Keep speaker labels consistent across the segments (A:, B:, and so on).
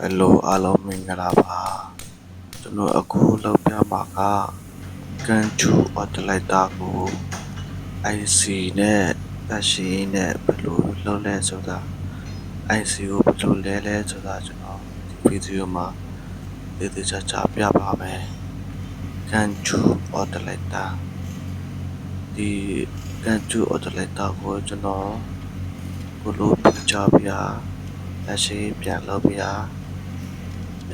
A: ဟယ်လိုအားလုံးမင်္ဂလာပါကျွန်တော်အခုလောက်ပြမှာကကန်ချူအော်တလိုက်တာကို IC နဲ့တက်ရှိနဲ့ဘယ်လိုလုပ်လဲဆိုတာ IC ကိုဘယ်လိုလဲလဲဆိုတာကျွန်တော်ဒီဗီဒီယိုမှာဒီတိကျချပြပါမယ်ကန်ချူအော်တလိုက်တာဒီကန်ချူအော်တလိုက်တာကိုကျွန်တော်ကိုလိုပြချပြတက်ရှိပြန်လုပ်ပြပြ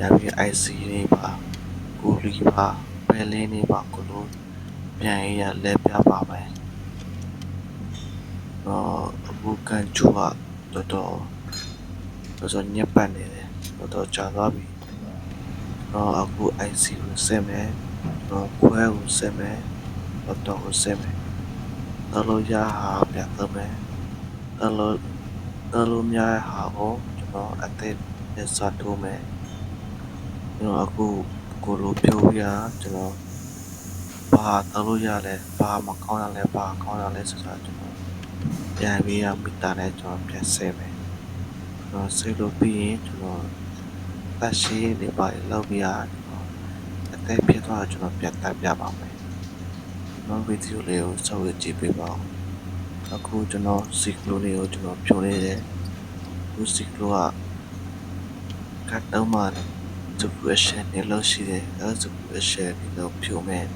A: န်ပြီး IC နေပါကိုလီပါပဲလင်းနေပါကိုလိုပြန်ရရလဲပြပါမယ်တော့အခုကန်ချူကတော်တော်တော်တော်ညက်ပတ်နေတယ်တော်တော်ကြာသွားပြီတော့အခု IC ကိုဆက်မယ်တော့ခွဲကိုဆက်မယ်တော့တော့ကိုဆက်မယ်တော်လို့ရဟာပြန်တော့မယ်တော်လို့တော်လို့များဟာကိုကျွန်တော်အသက်နဲ့စတိုးမယ် ကျွန်တော်အခုကိုလိုပြောပြရကျွန်တော်ဘာတောက်လို့ရလဲဘာမကောင်းရလဲဘာကောင်းရလဲဆိုတာကျွန်တော်ပြန်ပြီးရမိတာနဲ့ကျွန်တော်ပြန်ဆဲမယ်ကျွန်တော်ဆဲလို့ပြီးရင်ကျွန်တော်တက်ရှိနေပါလောက်ပြရကျွန်တော်အသက်ဖြစ်သွားကျွန်တော်ပြန်တက်ပြပါမယ်ကျွန်တော်ဗီဒီယိုလေးကိုစောင့်ကြည့်ပေးပါဦးအခုကျွန်တော်စီကလိုလေးကိုကျွန်တော်ဖြိုနေတယ်ဒီစီကလိုကကတ်တော့မှ depression နဲ့လို့ရှိတယ်အဲ depression နဲ့လို့ဖြိုမယ်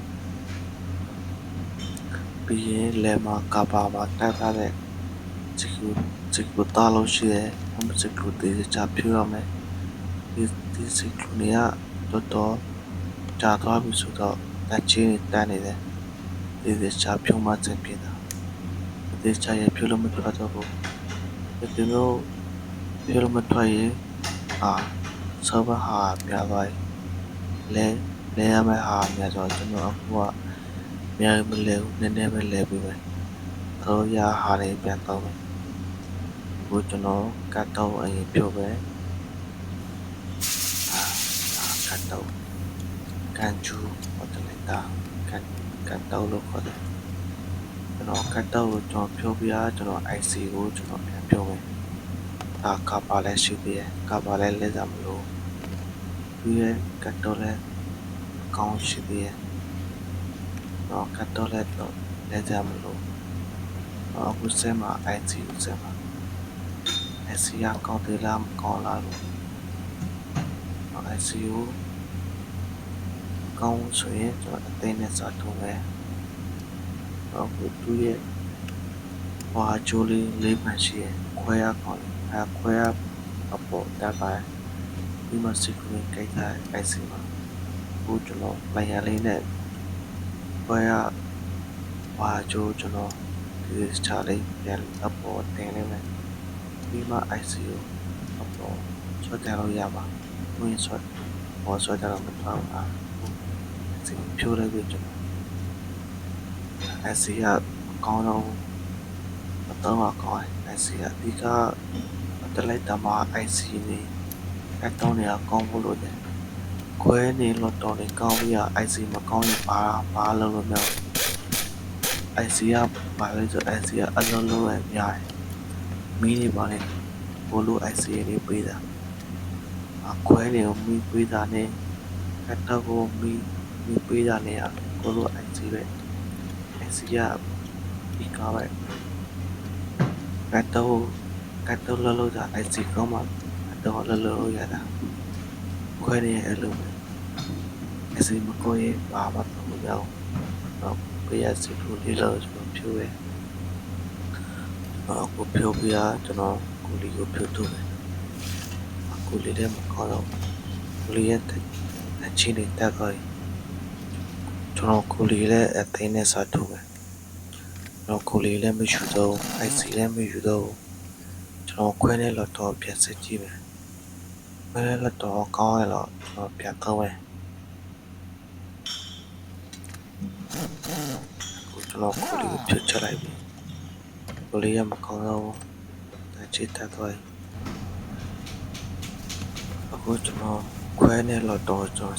A: ပြီးရင်လေမှာကပါမှာတက်ထားတဲ့ဒီကူဒီကူတားလို့ရှိတယ်အမဒီကူတေးချဖြိုရမယ်ဒီဒီစီကူနေရတော့တော့ကြာသွားပြီဆိုတော့တက်ချင်းတန်းနေတယ်ဒီဒီချဖြိုမှစင်ပြတာဒီချရဖြိုလို့မထွက်တော့ဘူးဒီလိုဖြိုလို့မထွက်ရင်အာ ဆောဘဟာများသွားပြီလဲလဲရမယ့်ဟာများဆိုတော့ကျွန်တော်အခုကများမလဲဘူးနည်းနည်းပဲလဲပြီးပဲတော့ရဟာတွေပြန်တော့မယ်အခုကျွန်တော်ကတ်တော့အရင်ပြောပဲအာကတ်တော့ကန်ချူဟိုတလိုက်တာကတ်ကတ်တော့လို့ခေါ်တယ်ကျွန်တော်ကတ်တော့ကိုကျွန်တော်ပြောပြကျွန်တော် IC ကိုကျွန်တော်ပြန်ပြောမယ်ဒါကပါလဲရှိသေးတယ်ကပါလဲလဲစားမလို့ ပြီးရဲကတ်တော့လဲကောင်းရှိသေးရဲ့တော့ကတ်တော့လဲတော့လဲကြမလို့တော့အခုစဲမှာ IT ကိုစဲမှာ IC ကကောင်းသေးလားမကောင်းလားလို့တော့ IC ကိုကောင်းဆိုရင်ကျွန်တော်အသိနဲ့စာထုံးမယ်တော့ခုသူ့ရဲ့ဟွာဂျိုးလေးလေးမှန်ရှိရဲ့ခွဲရကောင်းအဲခွဲရအပေါ်တက်ပါ ဒီမှာစီကူရင်ကြိုက်တာအိုက်စီမှာဟိုကျွန်တော်လိုင်ရလေးနဲ့ဘယ်ရဘာချိုးကျွန်တော်ဒီချာလေးပြန်အပေါ်တင်နေမယ်ဒီမှာ IC ကိုအပေါ်ဆွဲကြလို့ရပါဝင်ဆွဲဘောဆွဲကြတော့မထောက်ပါစီဖြိုးလိုက်ပြီကျွန်တော် IC ကကောင်းတော့မတော့ကောင်း IC ကအဓိကတလိုက်တမှာ IC နေ အတောင်းတွေကကောင်းဖို့လို့တယ်။ခွဲနေလို့တော်နေကောင်းပြီးရ IC မကောင်းရင်ဘာဘာလုပ်လို့မရဘူး။ IC ကဘာလဲဆို IC ကအလုံးလုံးပဲများတယ်။မီးနေပါနဲ့ဘို့လို့ IC လေးပေးတာ။အခွဲနေကိုမီးပေးတာနဲ့အတောက်ကိုမီးမီးပေးတာနဲ့ကိုလို့ IC ပဲ။ IC ကဒီကားပဲ။အတောက်ကတ်တော့လို့လို့တာ IC ကောင်းမှ တော့လလောရတာခွဲရအဲ့လိုအစီမကိုရဘာမှမလုပ်တော့တော့ပြရစီဖူလေးလို့ကျွန်တော်ဖြိုးရဲတော့ကိုဖြိုးပြကျွန်တော်ကိုလီကိုဖြိုးထုတ်တယ်ကိုလီလည်းမကောင်းတော့ကိုလီရဲ့အချင်းလေးတက်သွားပြီကျွန်တော်ကိုလီလည်းအသိနဲ့စားထုတ်တယ်တော့ကိုလီလည်းမယူတော့ IC လည်းမယူတော့ကျွန်တော်ခွဲနေလို့တော့ပြန်စစ်ကြည့်မယ် မဲလက်တော့ကောင်းရတော့ကျွန်တော်ပြန်ကောင်းမယ်ကိုကျွန်တော်ကိုလေးဖြတ်ချလိုက်ပြီကိုလေးရမကောင်းတော့ဘူးတချစ်တတ်သွားပြီအခုကျွန်တော်ခွဲနေလို့တော့ကျွန်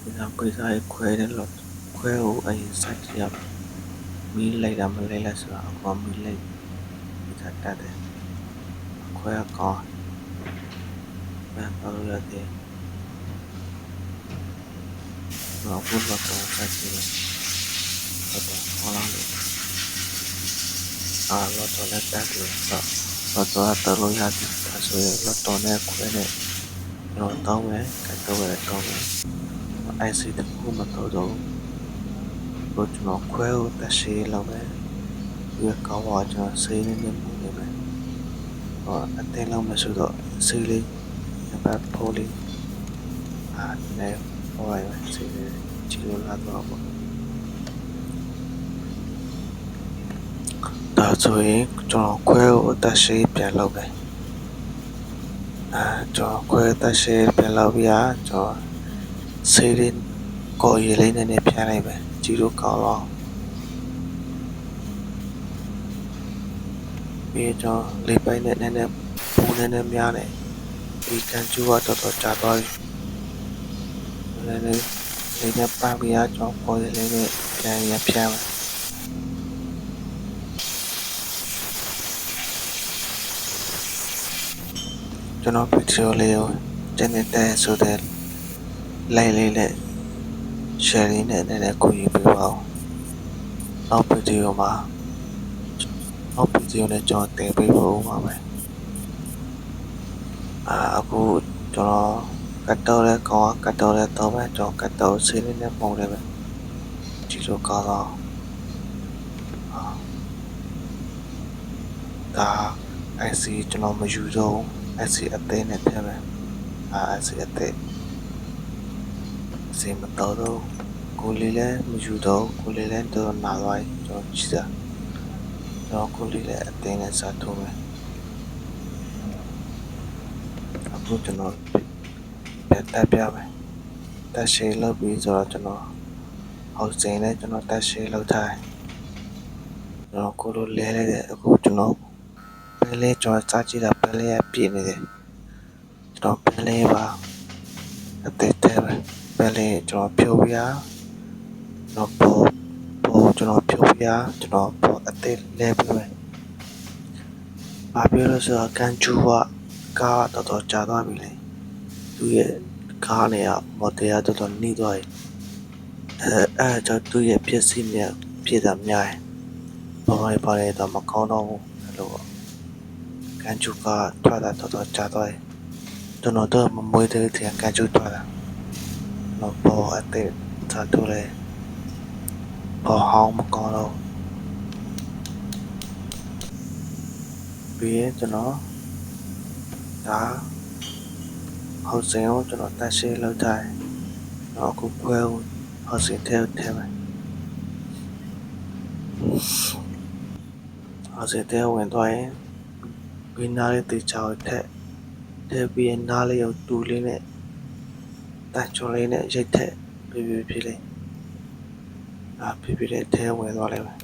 A: တော်ဆက်မယ်ပိတာနဲ့ကောင်းလားမကောင်းလားဆိုတော့မိတာကိုအရင်ပါလို က်ဟာမိတာပိတ်စားတယ်ဒီကပိစာရေးခွဲတယ်လို့ခွဲကိုအရင်စိုက်ကြည့်ရမယ်မီးလိုက်တာမလိုက်လိုက်ဆိုတာအကောင်မီးလိုက်ဒီကတတ်တယ်ခွဲအကောင်ဘယ်ပါလို့ရတဲ့တော့ဘုရားကောစိုက်ကြည့်တယ်ဟုတ်တယ်ဟောလာလို့အာလောတော့လက်တက်လို့တော့တော့တော့တော်လို့ရတယ်ဒါဆိုရင်လောတော့နဲ့ခွဲနဲ့တော့တောင်းမယ်ကတော့ရတော့မယ် IC တခုမတော့တော့ဘူးကျွန်တော်ခွဲကိုတက်ရှိလောက်ပဲဒီကောင်းပါကျွန်တော်စိတ်နဲ့နေမှုနေပဲဟောအတဲလောက်မဆိုတော့စိတ်လေးဘတ်ဖိုးလေးအာနေဟောရယ်စိတ်လေးချီလို့လာတော့ပေါ့ဒါဆိုရင်ကျွန်တော်ခွဲကိုတက်ရှိပြန်လောက်ပဲ အာကျွန်တော်ခွဲတက်ရှိပြန်လောက်ပြီးอ่ะကျွန်တော်ဆေးလေးကော်ရည်လေးနည်းနည်းဖြန်းလိုက်မယ်ကြည့်လို့ကောင်းတော့ပြီးတော့လေးပိုင်းနဲ့နည်းနည်းပူနည်းနည်းများနေဒီကန်ကျူကတော်တော်ကြာသွားပြီနည်းနည်းလေးနဲ့ပန်းပြီးတော့ကျွန်တော်ကော်ရည်လေးနဲ့ပြန်ရဖြန်းမယ် ကျွန်တော်ဗီဒီယိုလေးကိုတင်နေတဲ့ဆိုတဲ့ like လေးနဲ့ share လေးနဲ့နည်းနည်းကူညီပေးပါဦး။နောက်ဗီဒီယိုမှာနောက်ဗီဒီယိုနဲ့ကျွန်တော်တင်ပေးဖို့ပါမယ်။အာအခုကျွန်တော်ကတ်တော့လဲကောင်းကတ်တော့လဲတော့ပဲကျွန်တော်ကတ်တော့ဆေးလေးနဲ့ပုံလေးပဲကြည့်လို့ကောင်းတော့အာဒါ IC ကျွန်တော်မယူတော့ IC အသေးနဲ့ထည့်မယ်အာ IC အသေးစင်မတော်တော့ကိုလေးလည်းမယူတော့ကိုလေးလည်းတော့နာသွားပြီကျွန်တော်ကြည့်တာကျွန်တော်ကိုလေးလည်းအတင်းနဲ့စားထိုးမယ်အခုကျွန်တော်ပြတက်ပြမယ်တက်ရှိလုပ်ပြီးဆိုတော့ကျွန်တော်ဟောက်စင်နဲ့ကျွန်တော်တက်ရှိလုပ်ထားကျွန်တော်ကိုလိုလဲလိုက်တယ်အခုကျွန်တော် ပဲလေးကျွန်တော်စားကြည့်တာပဲလေးပြည့်နေတယ်ကျွန်တော်ပဲလေးပါအသေးသေးပဲပဲလေးကျွန်တော်ဖြုတ်ပြကျွန်တော်ပေါ်ပေါ်ကျွန်တော်ဖြုတ်ပြကျွန်တော်ပေါ်အသေးလဲပြမယ်။ဘာပြောလို့ဆိုတော့ကန်ကျူကကားတော်တော်ကြာသွားပြီလေ။သူရဲ့ကားနဲ့ကမော်ဒယ်ကတော်တော်နှီးသွားပြီ။အဲအဲကြောင့်သူ့ရဲ့ပစ္စည်းနဲ့ပြည်တာများတယ်။ဘာမှပါလေတော့မကောင်းတော့ဘူးအဲ့လိုပေါ့။ ကန်ကျူကထွက်တာတော်တော်ကြာသွားတယ်။ကျွန်တော်တော့မမွေးတဲ့တင်ကန်ကျူထွက်တာ။တော့ပေါ်အသေးသာတူလေ။ပေါ်ဟောင်းမကောင်းတော့ပြီးရင်ကျွန်တော်ဒါဟောက်စင်ကိုကျွန်တော်တက်ရှင်းလောက်ထားတယ်။တော့အခုဖွဲကိုဟောက်စင်ထဲထဲမယ်။ဟောက်စင်ထဲဝင်သွားရင် ဘင်းနာလေးတေချာကိုထက်ထဲပြီးရင်နားလေးကိုတူလေးနဲ့တန်ချုံလေးနဲ့ရိတ်ထက်ပြပြပြလေး။အာပြပြလေးထဲဝင်သွားလိုက်မယ်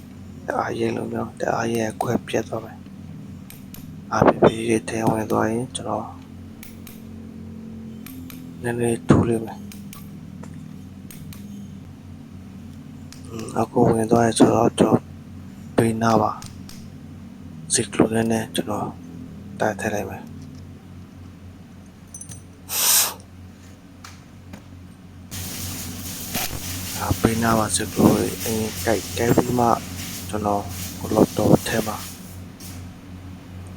A: ။အားရဲလုံးမျိုးတအားရဲခွဲပြတ်သွားမယ်။ RPP ရဲ့ထဲဝင်သွားရင်ကျွန်တော်နည်းနည်းထူလိမ့်မယ်အခုဝင်သွားရဆိုတော့ကျွန်တော်ဘေးနာပါ စီကလိုနဲ့ကျွန်တော်တိုက်ထည့်လိုက်မယ်အဘေးနာပါစီကလိုအင်းကြိုက်ကြိုက်ပြီးမှကျွန်တော်ကိုလော့တော့ထဲမှာ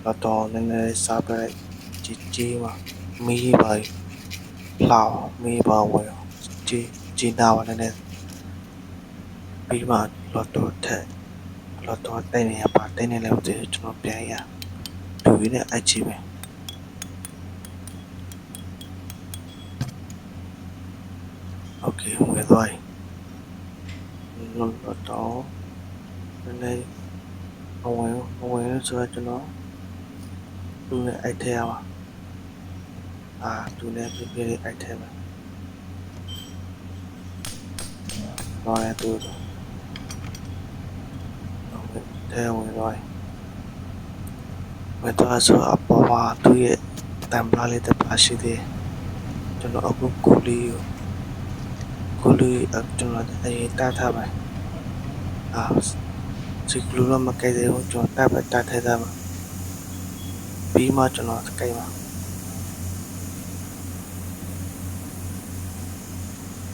A: တော့တော့နည်းနည်းစားပလိုက်ကြီးကြီးပါမီးပါလှောင်မီးပါဝယ်ကြီးကြီးနာပါနည်းနည်းပြီးမှလော်တော့ထက် လော်တော့တိုင်းနေရပါတိုင်းနေလည်းမသိဘူးကျွန်တော်ပြန်ရလူရင်းနဲ့အချီပဲโอเคဝယ်သွားပြီလော်တော့နည်းနည်းအဝင်အဝင်ဆိုတော့ကျွန်တော် သူနဲ့အိုက်ထဲရပါအာသူနဲ့ပြပြလေးအိုက်ထဲပါတော့ရသူတော့ ထဲဝင်တော့ဝတ်တော့ဆိုအပေါ်မှာသူရဲ့တံပလာလေးတစ်ပါရှိသေးကျွန်တော်အခုကူလေးကိုကိုလူအကျွန်တော်အရင်တားထားမယ်အာစီကလူတော့မကြိုက်သေးဘူးကျွန်တော်တားပဲတားထဲသားမှာပြီးမှကျွန်တော်ကြိုက်မှာ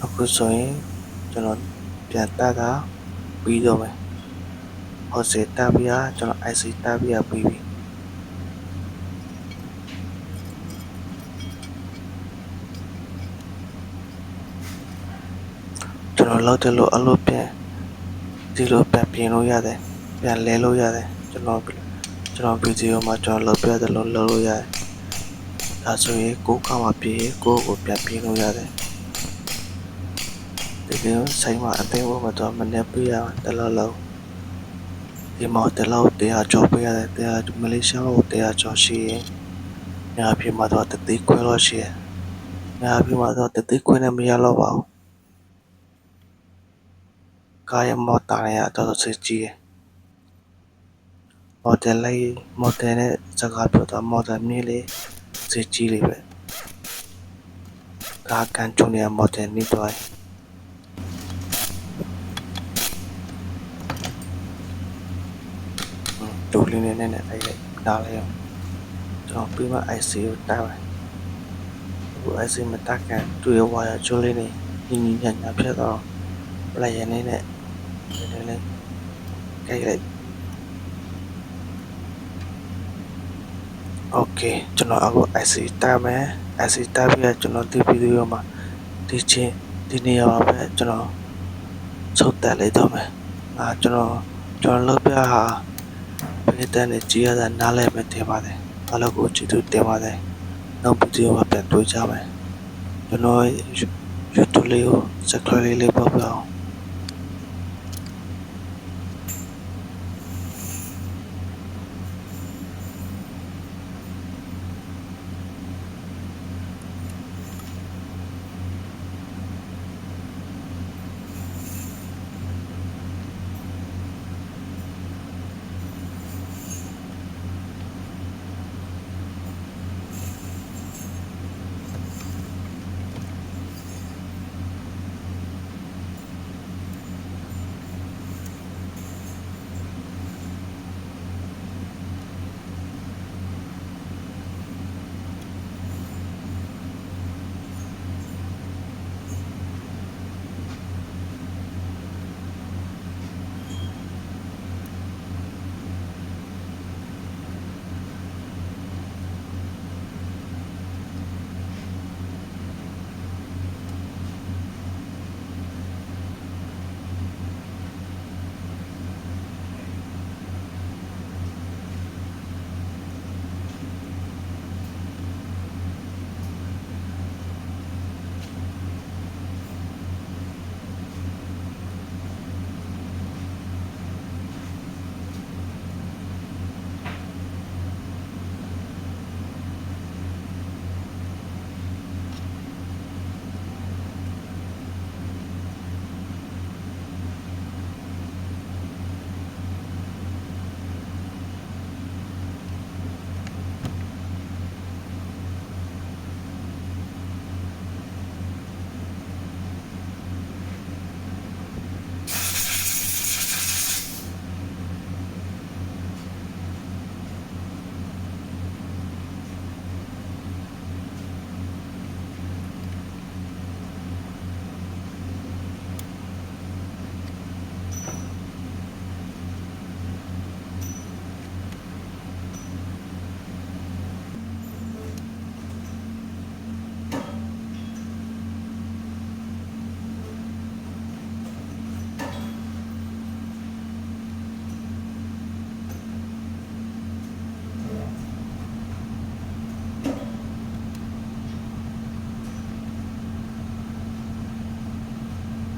A: အခုဆိုရင်ကျွန်တော်ပြန်တားတာပြီးတော့မယ် ဟောစေတားပြီးတော့ကျွန်တော် IC တားပြီးတော့ပြီးပြီကျွန်တော်လောက်တယ်လို့အလုပ်ပြန်ဒီလိုပြန်ပြင်လို့ရတယ်ပြန်လဲလို့ရတယ်ကျွန်တော်ကျွန်တော်ဗီဒီယိုမှာကျွန်တော်လုပ်ပြတယ်လို့လုပ်လို့ရတယ်ဒါဆိုရင်ကိုယ်ကမှပြေကိုယ့်ကိုပြန်ပြင်လို့ရတယ်ဒီကနေ့ဆိုင်မှာအသိဝတ်တော့မနေပြရတလောက်လောက် ဒီမှာတလောက်တရားကျော်ပြရတယ်တရားမလေးရှားကိုတရားကျော်ရှိရင်ညာပြမှာတော့တသိခွဲလို့ရှိရင်ညာပြမှာတော့တသိခွဲနဲ့မရတော့ပါဘူးကားရမော်တာရတော်တော်စစ်ကြီးရယ်မော်ဒယ်လေးမော်ဒယ်နဲ့စကားပြောတာမော်ဒယ်မြင်းလေးစစ်ကြီးလေးပဲကားကန်ချုံရမော်ဒယ်နေတော့ ဒုလေးလေးနဲ့နဲ့လိုက်လိုက်နားလိုက်အောင်ကျွန်တော်ပြီးမှ IC ကိုတိုက်ပါတယ်အခု IC မတက်ခင်တွေ့ဝါရကျွန်းလေးနဲ့ညီညီညာညာဖြစ်တော့ပလက်ရနေနဲ့လေးလေးခိုက်လိုက် okay ကျွန်တော်အခု IC တက်မယ် IC တက်ပြီးတော့ကျွန်တော်ဒီဗီဒီယိုမှာဒီချင်းဒီနေရာမှာပဲကျွန်တော်ချုပ်တက်လိုက်တော့မယ်အာကျွန်တော်ကျွန်တော်လောက်ပြဟာ ပြေးတဲ့နဲ့ကြည်ရတာ နားလဲပဲတင်ပါတယ် အားလုံးကိုကြည့်သူတင်ပါတယ် နောက်ဗီဒီယိုမှာ ပြန်တွေ့ကြမယ် ကျွန်တော် YouTube လေးကို subscribe လေးလေးပေါက်ပြအောင်